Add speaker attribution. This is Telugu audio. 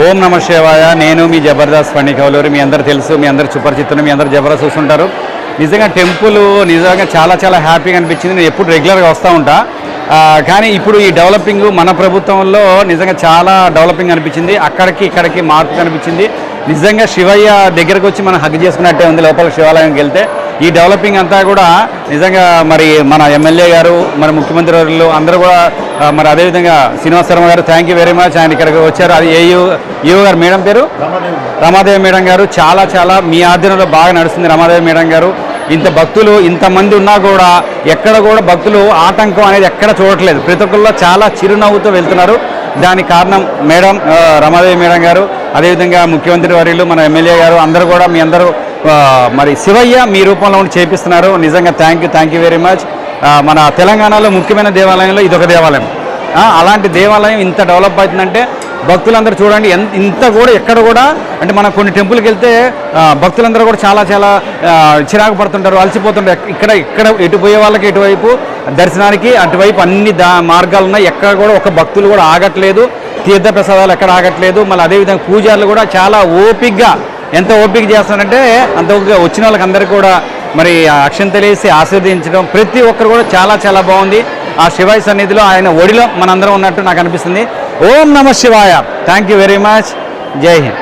Speaker 1: ఓం నమ శివాయ. నేను మీ జబర్దస్త్ పండి కౌలూరు. మీ అందరు తెలుసు మీ అందరు సుపరిచితులు మీ అందరు జబర్దస్త్ చూస్తుంటారు. నిజంగా టెంపుల్ నిజంగా చాలా చాలా హ్యాపీగా అనిపించింది. నేను ఎప్పుడు రెగ్యులర్గా వస్తూ ఉంటా. కానీ ఇప్పుడు ఈ డెవలపింగ్ మన ప్రభుత్వంలో నిజంగా చాలా డెవలపింగ్ అనిపించింది. అక్కడికి ఇక్కడికి మార్పు కనిపించింది. నిజంగా శివయ్య దగ్గరకు వచ్చి మనం హగ్ చేసుకున్నట్టే ఉంది. లోపల శివాలయంకి వెళ్తే ఈ డెవలపింగ్ అంతా కూడా నిజంగా మరి మన ఎమ్మెల్యే గారు మన ముఖ్యమంత్రి వర్యులు అందరూ కూడా మరి అదేవిధంగా శ్రీనివాస శర్మ గారు థ్యాంక్ యూ వెరీ మచ్ ఆయన ఇక్కడికి వచ్చారు. అది ఏయూ ఈఓ గారు మేడం పేరు? రమాదేవి మేడం. గారు చాలా చాలా మీ ఆధ్వర్యంలో బాగా నడుస్తుంది రమాదేవి మేడం గారు. ఇంత భక్తులు ఇంతమంది ఉన్నా కూడా ఎక్కడ కూడా భక్తులు ఆటంకం అనేది ఎక్కడ చూడట్లేదు. ప్రతి ఒక్కరిలో చాలా చిరునవ్వుతో వెళ్తున్నారు. దానికి కారణం మేడం రమాదేవి మేడం గారు. అదేవిధంగా ముఖ్యమంత్రి వర్యులు మన ఎమ్మెల్యే గారు అందరూ కూడా మీ అందరూ మరి శివయ్య మీ రూపంలో ఉండి చేపిస్తున్నారు. నిజంగా thank you thank you very much మన తెలంగాణలో ముఖ్యమైన దేవాలయంలో ఇదొక దేవాలయం. అలాంటి దేవాలయం ఇంత డెవలప్ అవుతుందంటే భక్తులందరూ చూడండి ఎంత ఇంత కూడా ఎక్కడ కూడా అంటే మనం కొన్ని టెంపుల్కి వెళ్తే భక్తులందరూ కూడా చాలా చాలా చిరాకు పడుతుంటారు అలసిపోతుంటారు. ఇక్కడ ఇక్కడ ఎటు పోయే వాళ్ళకి ఎటువైపు దర్శనానికి అటువైపు అన్ని దా మార్గాలు ఉన్నాయి. ఎక్కడ కూడా ఒక భక్తులు కూడా ఆగట్లేదు. తీర్థ ప్రసాదాలు ఎక్కడ ఆగట్లేదు. మళ్ళీ అదేవిధంగా పూజారులు కూడా చాలా ఓపిక్గా ఎంత ఓపిక చేస్తానంటే అంత వచ్చిన వాళ్ళకి అందరికీ కూడా మరి అక్షంతలేసి ఆశీర్వదించడం ప్రతి ఒక్కరు కూడా చాలా చాలా బాగుంది. ఆ శివాయ సన్నిధిలో ఆయన ఒడిలో మనందరం ఉన్నట్టు నాకు అనిపిస్తుంది. ఓం నమ శివాయ. థ్యాంక్ యూ వెరీ మచ్ జై హింద్.